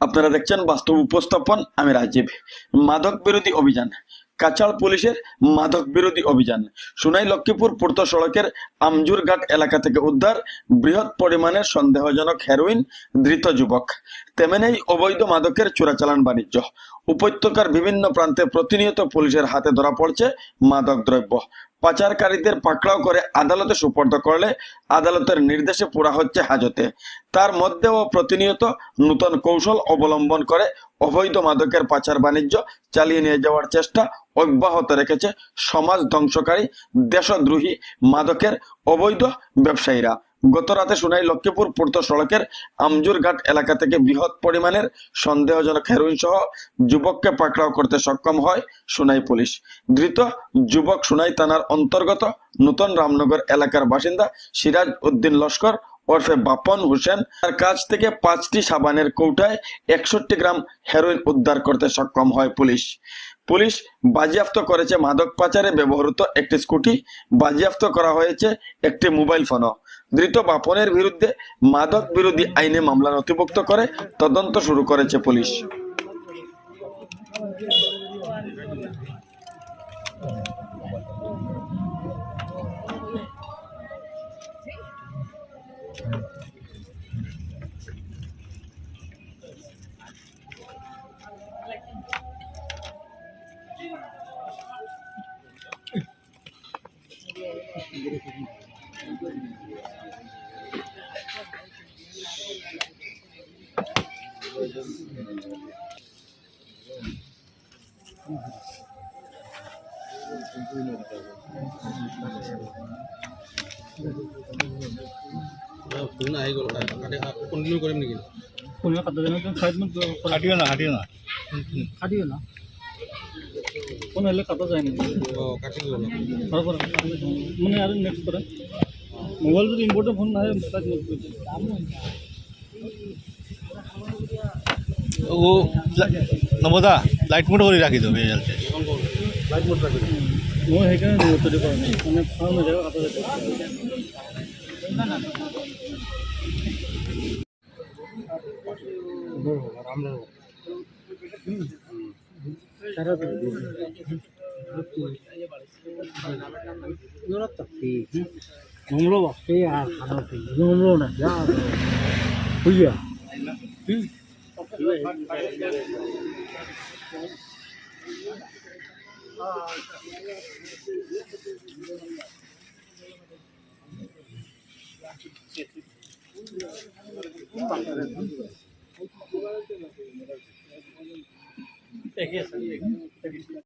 আপনারা দেখছেন বাস্তব উপস্থাপন, আমি রাজীব। মাদক বিরোধী অভিযান কাছাড় পুলিশের মাদক বিরোধী অভিযান। সুনাই লক্ষ্মীপুর পূর্ত সড়কের আমজুরঘাট এলাকা থেকে উদ্ধার বৃহৎ পরিমাণের সন্দেহজনক হেরোইন ধৃত যুবক। তেমনি অবৈধ মাদকের চোরাচালান বাণিজ্য। উপত্যকার বিভিন্ন প্রান্তে প্রতিনিয়ত পুলিশের হাতে ধরা পড়ছে মাদক দ্রব্য পাচারকারীদের পাকড়াও করে আদালতে সুপর্দ করলে আদালতের নির্দেশে পুরা হচ্ছে হাজতে। তার মধ্যেও প্রতিনিয়ত নূতন কৌশল অবলম্বন করে অবৈধ মাদকের পাচার বাণিজ্য চালিয়ে নিয়ে যাওয়ার চেষ্টা অব্যাহত রেখেছে সমাজ ধ্বংসকারী, দেশদ্রোহী মাদকের অবৈধ ব্যবসায়ীরা। গত রাতে সোনাই লক্ষ্মীপুর পূর্ত সড়কের আমজুরঘাট এলাকা থেকে বৃহৎ পরিমাণের সন্দেহজনক হেরোইন সহ যুবককে পাকড়াও করতে সক্ষম হয় সোনাই পুলিশ। ধৃত যুবক সোনাই থানার অন্তর্গত নূতন রামনগর এলাকার বাসিন্দা সিরাজ উদ্দিন লস্কর ওরফে বাপন হোসেন তার কাছ থেকে পাঁচটি সাবানের কৌটায় একষট্টি গ্রাম হেরোইন উদ্ধার করতে সক্ষম হয় পুলিশ। পুলিশ বাজেয়াপ্ত করেছে মাদক পাচারে ব্যবহৃত একটি স্কুটি। বাজেয়াপ্ত করা হয়েছে একটি মোবাইল ফোনও। ধৃত বাপনের বিরুদ্ধে মাদক বিরোধী আইনে মামলা নথিভুক্ত করে তদন্ত শুরু করেছে পুলিশ। ফোন আহি গ'ল কণ্টিনিউ কৰিম নেকি? কোনোবা কাটা জানো তুমি ফাইভ মিনিট হাঁটিও না হাঁটিও না। কাটিও না। কোনো হলে কাটা যায় নাকি? অঁ কাটি গ'ল। মানে আৰু নেক্সট কৰে। মোবাইল যদি ইম্পৰ্টেণ্ট ফোন নাহে তাক নেক্সট কৰিছে ও নবদা লাইট মোড করে রাখি দেবে রেজাল্টে মই সেইকাৰণে গুৰুত্বটো কৰা নাই মানে farm ngomlo bọc thế à hà nội thì ngomlo này ra rồi. Bây giờ Thank you.